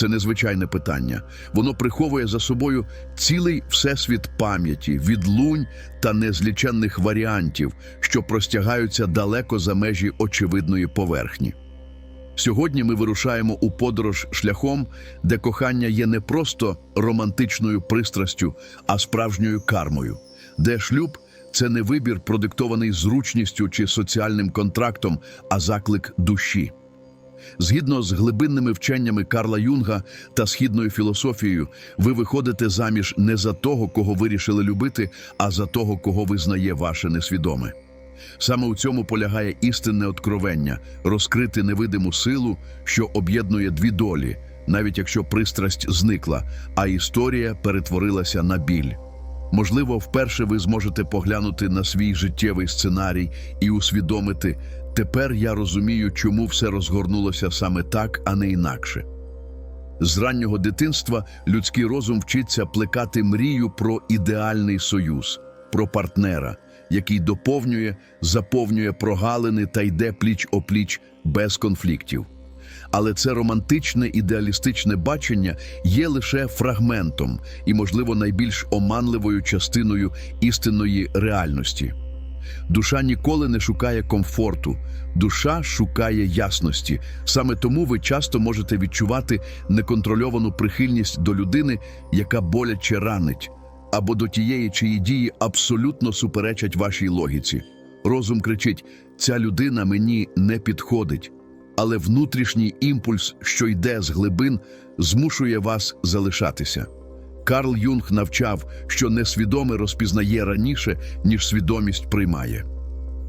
це незвичайне питання. Воно приховує за собою цілий всесвіт пам'яті, відлунь та незліченних варіантів, що простягаються далеко за межі очевидної поверхні. Сьогодні ми вирушаємо у подорож шляхом, де кохання є не просто романтичною пристрастю, а справжньою кармою, де шлюб це не вибір, продиктований зручністю чи соціальним контрактом, а заклик душі. Згідно з глибинними вченнями Карла Юнга та східною філософією, ви виходите заміж не за того, кого вирішили любити, а за того, кого визнає ваше несвідоме. Саме у цьому полягає істинне откровення розкрити невидиму силу, що об'єднує дві долі, навіть якщо пристрасть зникла, а історія перетворилася на біль. Можливо, вперше ви зможете поглянути на свій життєвий сценарій і усвідомити, тепер я розумію, чому все розгорнулося саме так, а не інакше. З раннього дитинства людський розум вчиться плекати мрію про ідеальний союз, про партнера, який доповнює, заповнює прогалини та йде пліч-опліч без конфліктів. Але це романтичне ідеалістичне бачення є лише фрагментом і, можливо, найбільш оманливою частиною істинної реальності. Душа ніколи не шукає комфорту, душа шукає ясності. Саме тому ви часто можете відчувати неконтрольовану прихильність до людини, яка боляче ранить, або до тієї, чиї дії абсолютно суперечать вашій логіці. Розум кричить: ця людина мені не підходить. Але внутрішній імпульс, що йде з глибин, змушує вас залишатися. Карл Юнг навчав, що несвідоме розпізнає раніше, ніж свідомість приймає.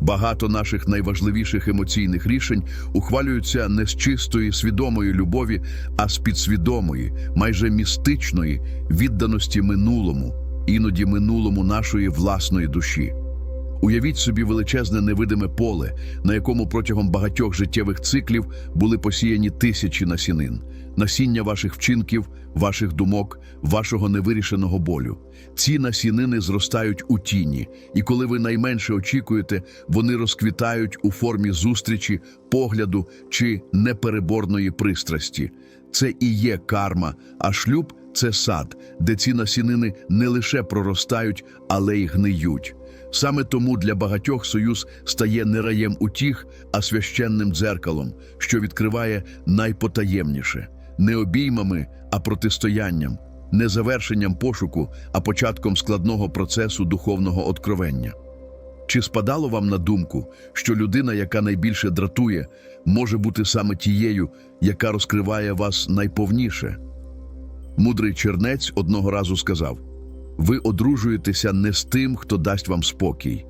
Багато наших найважливіших емоційних рішень ухвалюються не з чистої свідомої любові, а з підсвідомої, майже містичної відданості минулому, іноді минулому нашої власної душі. Уявіть собі величезне невидиме поле, на якому протягом багатьох життєвих циклів були посіяні тисячі насінин, насіння ваших вчинків, ваших думок, вашого невирішеного болю. Ці насінини зростають у тіні, і коли ви найменше очікуєте, вони розквітають у формі зустрічі, погляду чи непереборної пристрасті. Це і є карма, а шлюб це сад, де ці насінини не лише проростають, але й гниють. Саме тому для багатьох союз стає не раєм утіх, а священним дзеркалом, що відкриває найпотаємніше не обіймами, а протистоянням, не завершенням пошуку, а початком складного процесу духовного откровення. Чи спадало вам на думку, що людина, яка найбільше дратує, може бути саме тією, яка розкриває вас найповніше? Мудрий чернець одного разу сказав: ви одружуєтеся не з тим, хто дасть вам спокій.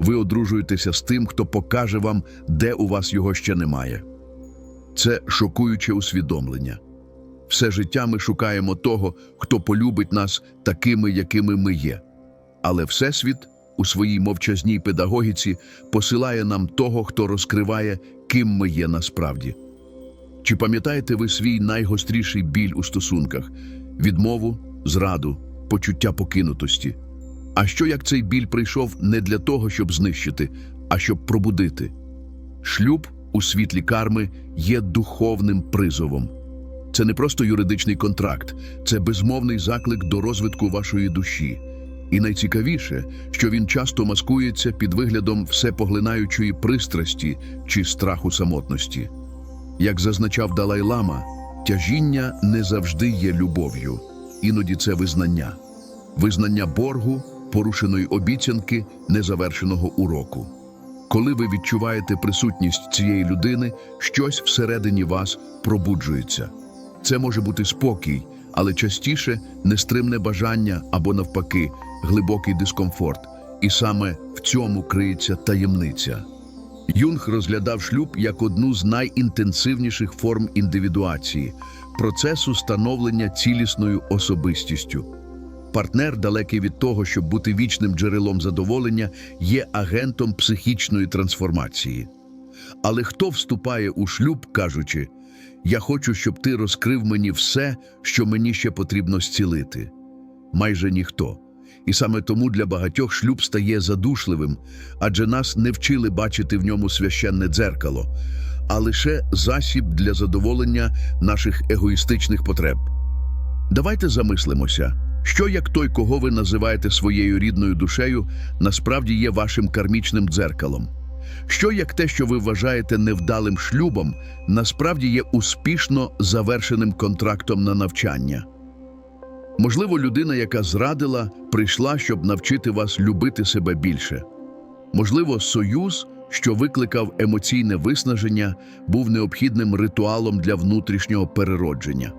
Ви одружуєтеся з тим, хто покаже вам, де у вас його ще немає. Це шокуюче усвідомлення. Все життя ми шукаємо того, хто полюбить нас такими, якими ми є. Але Всесвіт у своїй мовчазній педагогіці посилає нам того, хто розкриває, ким ми є насправді. Чи пам'ятаєте ви свій найгостріший біль у стосунках відмову, зраду, почуття покинутості? А що як цей біль прийшов не для того, щоб знищити, а щоб пробудити? Шлюб у світлі карми є духовним призовом. Це не просто юридичний контракт, це безмовний заклик до розвитку вашої душі. І найцікавіше, що він часто маскується під виглядом всепоглинаючої пристрасті чи страху самотності. Як зазначав Далай-Лама, тяжіння не завжди є любов'ю, іноді це визнання, визнання боргу, порушеної обіцянки, незавершеного уроку. Коли ви відчуваєте присутність цієї людини, щось всередині вас пробуджується. Це може бути спокій, але частіше нестримне бажання або, навпаки, глибокий дискомфорт. І саме в цьому криється таємниця. Юнг розглядав шлюб як одну з найінтенсивніших форм індивідуації, процесу становлення цілісною особистістю. Партнер, далекий від того, щоб бути вічним джерелом задоволення, є агентом психічної трансформації. Але хто вступає у шлюб, кажучи, я хочу, щоб ти розкрив мені все, що мені ще потрібно зцілити? Майже ніхто. І саме тому для багатьох шлюб стає задушливим, адже нас не вчили бачити в ньому священне дзеркало. а лише засіб для задоволення наших егоїстичних потреб. Давайте замислимося, що як той, кого ви називаєте своєю рідною душею, насправді є вашим кармічним дзеркалом. Що як те, що ви вважаєте невдалим шлюбом, насправді є успішно завершеним контрактом на навчання. Можливо, людина, яка зрадила, прийшла, щоб навчити вас любити себе більше. Можливо, союз, що викликав емоційне виснаження, був необхідним ритуалом для внутрішнього переродження.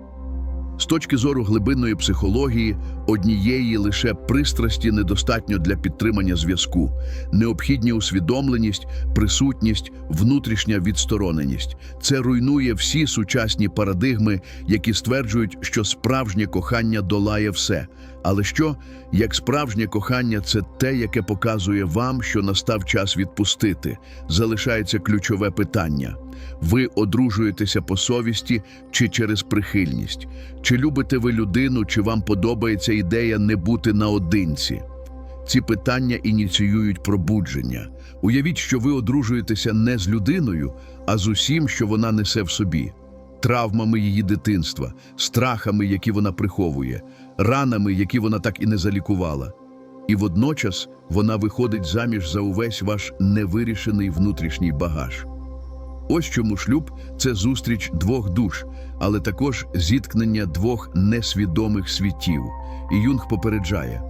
З точки зору глибинної психології, однієї лише пристрасті недостатньо для підтримання зв'язку, необхідні усвідомленість, присутність, внутрішня відстороненість. Це руйнує всі сучасні парадигми, які стверджують, що справжнє кохання долає все. Але що, як справжнє кохання це те, яке показує вам, що настав час відпустити, залишається ключове питання. Ви одружуєтеся по совісті чи через прихильність? Чи любите ви людину, чи вам подобається ідея не бути наодинці? Ці питання ініціюють пробудження. Уявіть, що ви одружуєтеся не з людиною, а з усім, що вона несе в собі, травмами її дитинства, страхами, які вона приховує, ранами, які вона так і не залікувала. І водночас вона виходить заміж за увесь ваш невирішений внутрішній багаж. Ось чому шлюб це зустріч двох душ, але також зіткнення двох несвідомих світів. І Юнг попереджає: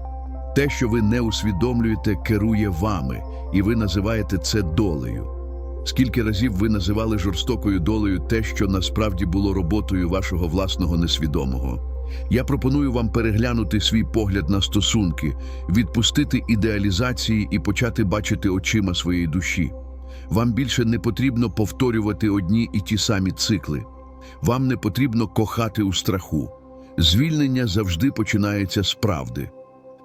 те, що ви не усвідомлюєте, керує вами, і ви називаєте це долею. Скільки разів ви називали жорстокою долею те, що насправді було роботою вашого власного несвідомого? Я пропоную вам переглянути свій погляд на стосунки, відпустити ідеалізації і почати бачити очима своєї душі. Вам більше не потрібно повторювати одні і ті самі цикли. Вам не потрібно кохати у страху. Звільнення завжди починається з правди.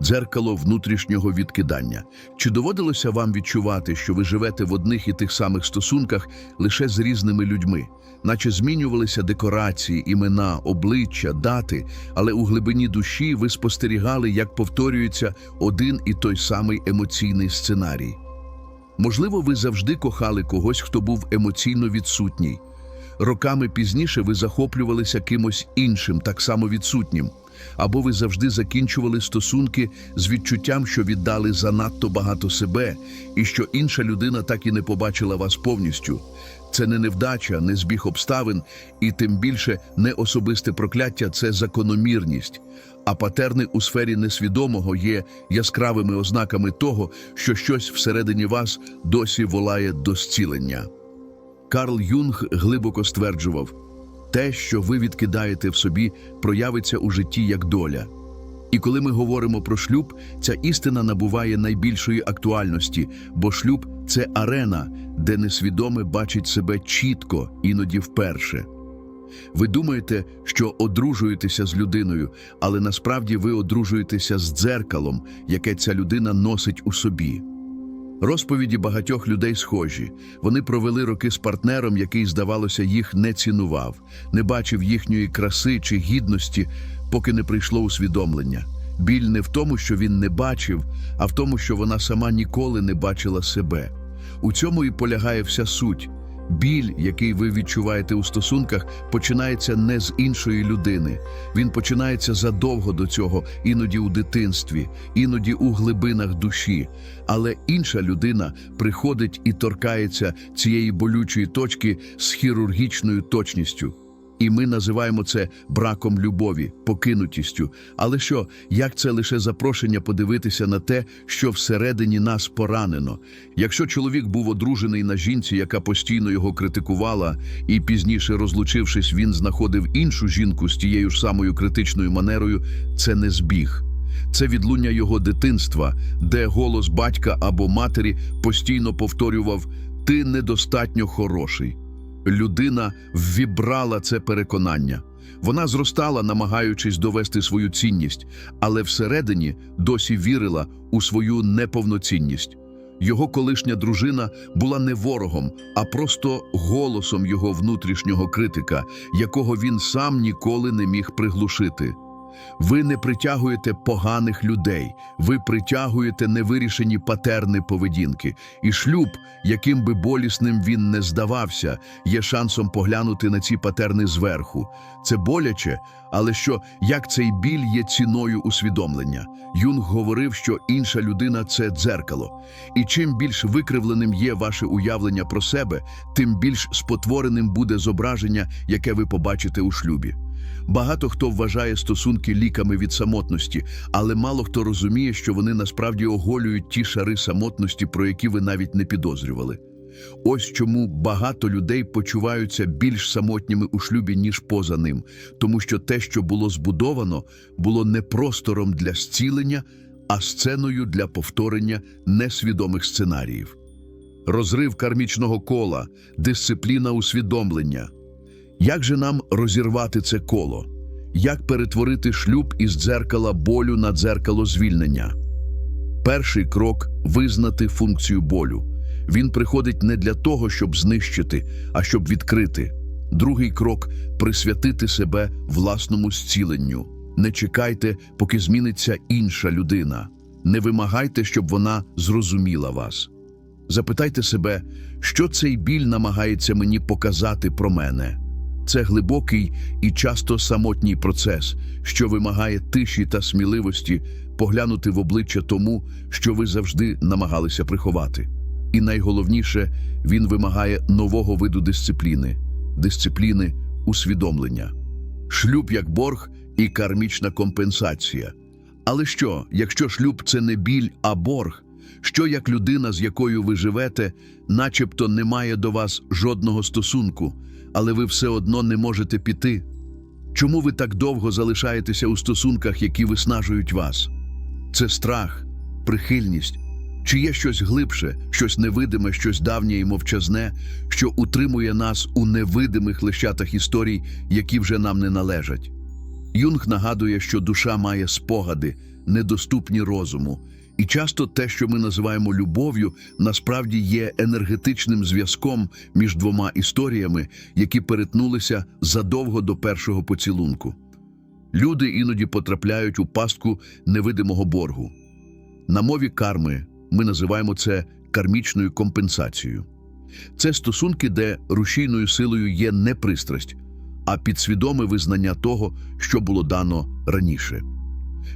Дзеркало внутрішнього відкидання. Чи доводилося вам відчувати, що ви живете в одних і тих самих стосунках лише з різними людьми, наче змінювалися декорації, імена, обличчя, дати, але у глибині душі ви спостерігали, як повторюється один і той самий емоційний сценарій? Можливо, ви завжди кохали когось, хто був емоційно відсутній. Роками пізніше ви захоплювалися кимось іншим, так само відсутнім. Або ви завжди закінчували стосунки з відчуттям, що віддали занадто багато себе, і що інша людина так і не побачила вас повністю. Це не невдача, не збіг обставин, і тим більше не особисте прокляття це закономірність. А патерни у сфері несвідомого є яскравими ознаками того, що щось всередині вас досі волає до зцілення. Карл Юнг глибоко стверджував, те, що ви відкидаєте в собі, проявиться у житті як доля. І коли ми говоримо про шлюб, ця істина набуває найбільшої актуальності, бо шлюб це арена, де несвідоме бачить себе чітко, іноді вперше. Ви думаєте, що одружуєтеся з людиною, але насправді ви одружуєтеся з дзеркалом, яке ця людина носить у собі. Розповіді багатьох людей схожі. Вони провели роки з партнером, який, здавалося, їх не цінував, не бачив їхньої краси чи гідності, поки не прийшло усвідомлення. Біль не в тому, що він не бачив, а в тому, що вона сама ніколи не бачила себе. У цьому і полягає вся суть. Біль, який ви відчуваєте у стосунках, починається не з іншої людини. Він починається задовго до цього, іноді у дитинстві, іноді у глибинах душі. Але інша людина приходить і торкається цієї болючої точки з хірургічною точністю. І ми називаємо це браком любові, покинутістю. Але що, як це лише запрошення подивитися на те, що всередині нас поранено? Якщо чоловік був одружений на жінці, яка постійно його критикувала, і пізніше розлучившись, він знаходив іншу жінку з тією ж самою критичною манерою, це не збіг. Це відлуння його дитинства, де голос батька або матері постійно повторював Ти недостатньо хороший. Людина ввібрала це переконання. Вона зростала, намагаючись довести свою цінність, але всередині досі вірила у свою неповноцінність. Його колишня дружина була не ворогом, а просто голосом його внутрішнього критика, якого він сам ніколи не міг приглушити. Ви не притягуєте поганих людей, ви притягуєте невирішені патерни поведінки. І шлюб, яким би болісним він не здавався, є шансом поглянути на ці патерни зверху. Це боляче, але що як цей біль є ціною усвідомлення? Юнг говорив, що інша людина це дзеркало. І чим більш викривленим є ваше уявлення про себе, тим більш спотвореним буде зображення, яке ви побачите у шлюбі. Багато хто вважає стосунки ліками від самотності, але мало хто розуміє, що вони насправді оголюють ті шари самотності, про які ви навіть не підозрювали. Ось чому багато людей почуваються більш самотніми у шлюбі, ніж поза ним, тому що те, що було збудовано, було не простором для зцілення, а сценою для повторення несвідомих сценаріїв. Розрив кармічного кола, дисципліна усвідомлення. Як же нам розірвати це коло? Як перетворити шлюб із дзеркала болю на дзеркало звільнення? Перший крок визнати функцію болю. Він приходить не для того, щоб знищити, а щоб відкрити. Другий крок присвятити себе власному зціленню. Не чекайте, поки зміниться інша людина. Не вимагайте, щоб вона зрозуміла вас. Запитайте себе, що цей біль намагається мені показати про мене. Це глибокий і часто самотній процес, що вимагає тиші та сміливості поглянути в обличчя тому, що ви завжди намагалися приховати. І найголовніше, він вимагає нового виду дисципліни дисципліни усвідомлення. Шлюб як борг і кармічна компенсація. Але що, якщо шлюб це не біль, а борг? Що як людина, з якою ви живете, начебто не має до вас жодного стосунку, але ви все одно не можете піти? Чому ви так довго залишаєтеся у стосунках, які виснажують вас? Це страх, прихильність, чи є щось глибше, щось невидиме, щось давнє і мовчазне, що утримує нас у невидимих лищатах історій, які вже нам не належать? Юнг нагадує, що душа має спогади, недоступні розуму, і часто те, що ми називаємо любов'ю, насправді є енергетичним зв'язком між двома історіями, які перетнулися задовго до першого поцілунку. Люди іноді потрапляють у пастку невидимого боргу. На мові карми ми називаємо це кармічною компенсацією. Це стосунки, де рушійною силою є не пристрасть, а підсвідоме визнання того, що було дано раніше.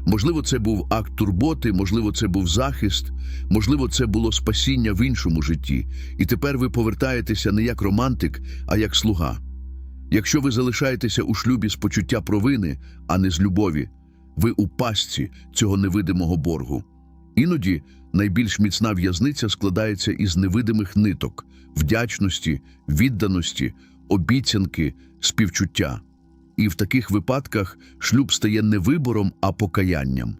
Можливо, це був акт турботи, можливо, це був захист, можливо, це було спасіння в іншому житті. І тепер ви повертаєтеся не як романтик, а як слуга. Якщо ви залишаєтеся у шлюбі з почуття провини, а не з любові, ви у пастці цього невидимого боргу. Іноді найбільш міцна в'язниця складається із невидимих ниток, вдячності, відданості, обіцянки, співчуття. І в таких випадках шлюб стає не вибором, а покаянням.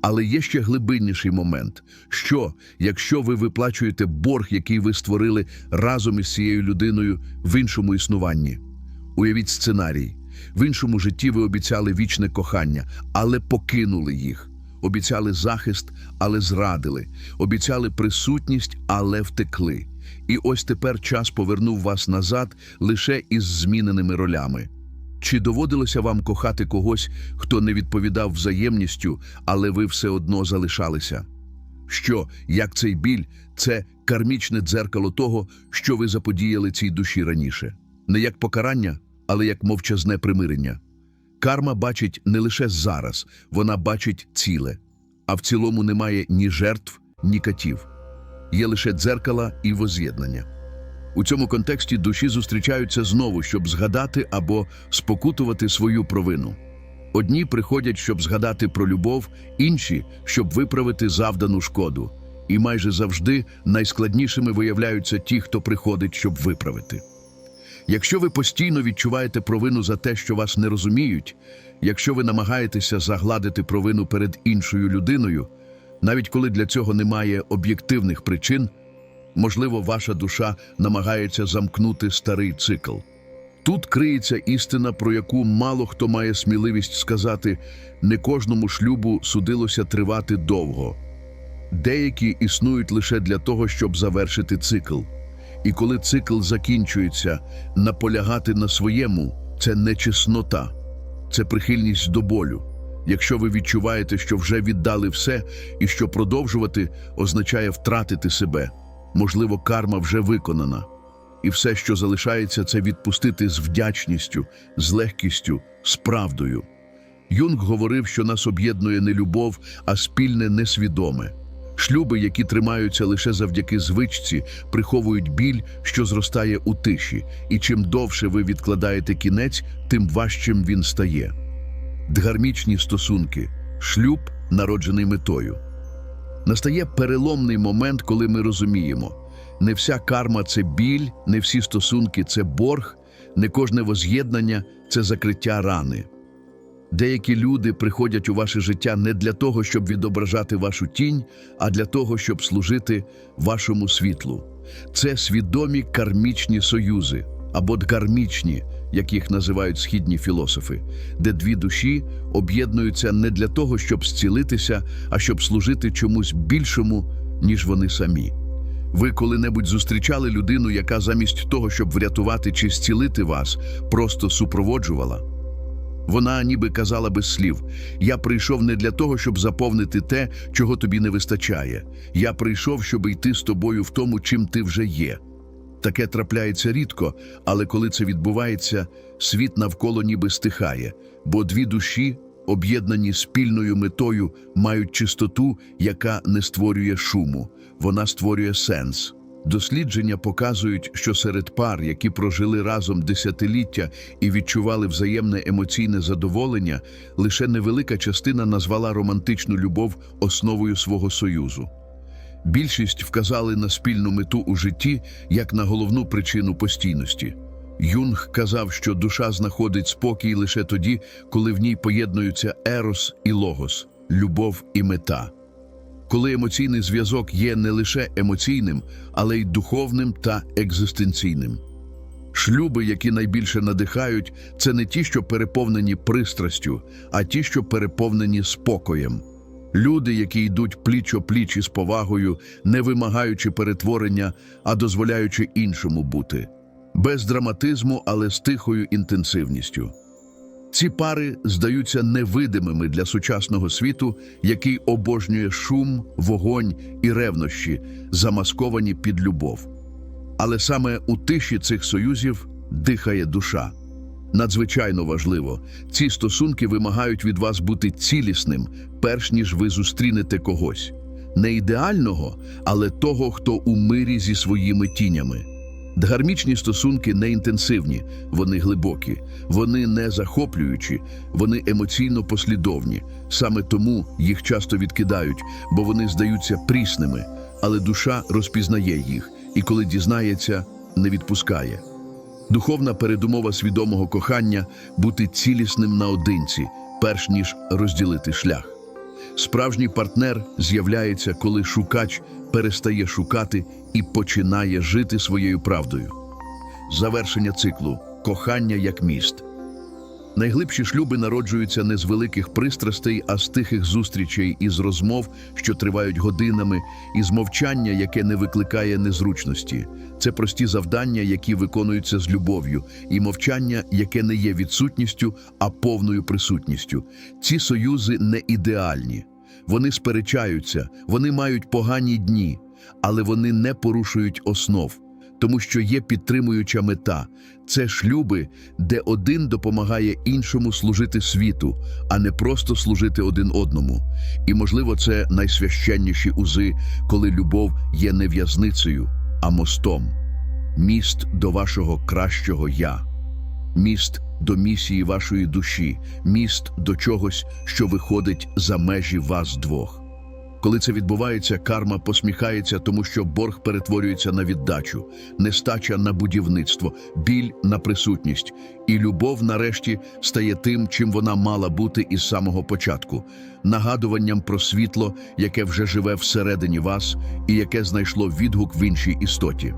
Але є ще глибинніший момент: що, якщо ви виплачуєте борг, який ви створили разом із цією людиною в іншому існуванні? Уявіть сценарій. В іншому житті ви обіцяли вічне кохання, але покинули їх. Обіцяли захист, але зрадили. Обіцяли присутність, але втекли. І ось тепер час повернув вас назад лише із зміненими ролями. Чи доводилося вам кохати когось, хто не відповідав взаємністю, але ви все одно залишалися? Що, як цей біль, це кармічне дзеркало того, що ви заподіяли цій душі раніше? Не як покарання, але як мовчазне примирення. Карма бачить не лише зараз, вона бачить ціле, а в цілому немає ні жертв, ні катів. Є лише дзеркала і воз'єднання. У цьому контексті душі зустрічаються знову, щоб згадати або спокутувати свою провину. Одні приходять, щоб згадати про любов, інші щоб виправити завдану шкоду. І майже завжди найскладнішими виявляються ті, хто приходить, щоб виправити. Якщо ви постійно відчуваєте провину за те, що вас не розуміють, якщо ви намагаєтеся загладити провину перед іншою людиною, навіть коли для цього немає об'єктивних причин, можливо, ваша душа намагається замкнути старий цикл. Тут криється істина, про яку мало хто має сміливість сказати, не кожному шлюбу судилося тривати довго. Деякі існують лише для того, щоб завершити цикл. І коли цикл закінчується, наполягати на своєму це не чеснота, це прихильність до болю, Якщо ви відчуваєте, що вже віддали все, і що продовжувати означає втратити себе, можливо, карма вже виконана. І все, що залишається, це відпустити з вдячністю, з легкістю, з правдою. Юнг говорив, що нас об'єднує не любов, а спільне несвідоме. Шлюби, які тримаються лише завдяки звичці, приховують біль, що зростає у тиші, і чим довше ви відкладаєте кінець, тим важчим він стає. Дгармічні стосунки, шлюб, народжений метою. Настає переломний момент, коли ми розуміємо, не вся карма це біль, не всі стосунки це борг, не кожне воз'єднання це закриття рани. Деякі люди приходять у ваше життя не для того, щоб відображати вашу тінь, а для того, щоб служити вашому світлу. Це свідомі кармічні союзи або дгармічні, як їх називають східні філософи, де дві душі об'єднуються не для того, щоб зцілитися, а щоб служити чомусь більшому, ніж вони самі. Ви коли-небудь зустрічали людину, яка замість того, щоб врятувати чи зцілити вас, просто супроводжувала? Вона ніби казала без слів: Я прийшов не для того, щоб заповнити те, чого тобі не вистачає. Я прийшов, щоб йти з тобою в тому, чим ти вже є. Таке трапляється рідко, але коли це відбувається, світ навколо ніби стихає, бо дві душі, об'єднані спільною метою, мають чистоту, яка не створює шуму, вона створює сенс. Дослідження показують, що серед пар, які прожили разом десятиліття і відчували взаємне емоційне задоволення, лише невелика частина назвала романтичну любов основою свого союзу. Більшість вказали на спільну мету у житті як на головну причину постійності. Юнг казав, що душа знаходить спокій лише тоді, коли в ній поєднуються ерос і логос, любов і мета. Коли емоційний зв'язок є не лише емоційним, але й духовним та екзистенційним. Шлюби, які найбільше надихають, це не ті, що переповнені пристрастю, а ті, що переповнені спокоєм. Люди, які йдуть пліч о пліч із повагою, не вимагаючи перетворення, а дозволяючи іншому бути, без драматизму, але з тихою інтенсивністю. Ці пари здаються невидимими для сучасного світу, який обожнює шум, вогонь і ревнощі, замасковані під любов. Але саме у тиші цих союзів дихає душа. Надзвичайно важливо, ці стосунки вимагають від вас бути цілісним, перш ніж ви зустрінете когось. Не ідеального, але того, хто у мирі зі своїми тінями. Дгармічні стосунки не інтенсивні, вони глибокі, вони не захоплюючі, вони емоційно послідовні. Саме тому їх часто відкидають, бо вони здаються прісними, але душа розпізнає їх і, коли дізнається, не відпускає. Духовна передумова свідомого кохання бути цілісним наодинці, перш ніж розділити шлях. Справжній партнер з'являється, коли шукач перестає шукати і починає жити своєю правдою. Завершення циклу кохання як міст. Найглибші шлюби народжуються не з великих пристрастей, а з тихих зустрічей із розмов, що тривають годинами, і з мовчання, яке не викликає незручності. Це прості завдання, які виконуються з любов'ю, і мовчання, яке не є відсутністю, а повною присутністю. Ці союзи не ідеальні. Вони сперечаються, вони мають погані дні, але вони не порушують основ тому що є підтримуюча мета це шлюби, де один допомагає іншому служити світу, а не просто служити один одному. І, можливо, це найсвященніші узи, коли любов є не в'язницею, а мостом, міст до вашого кращого я, міст до місії вашої душі, міст до чогось, що виходить за межі вас двох. Коли це відбувається, карма посміхається, тому що борг перетворюється на віддачу, нестача на будівництво, біль на присутність, і любов, нарешті, стає тим, чим вона мала бути із самого початку, нагадуванням про світло, яке вже живе всередині вас і яке знайшло відгук в іншій істоті.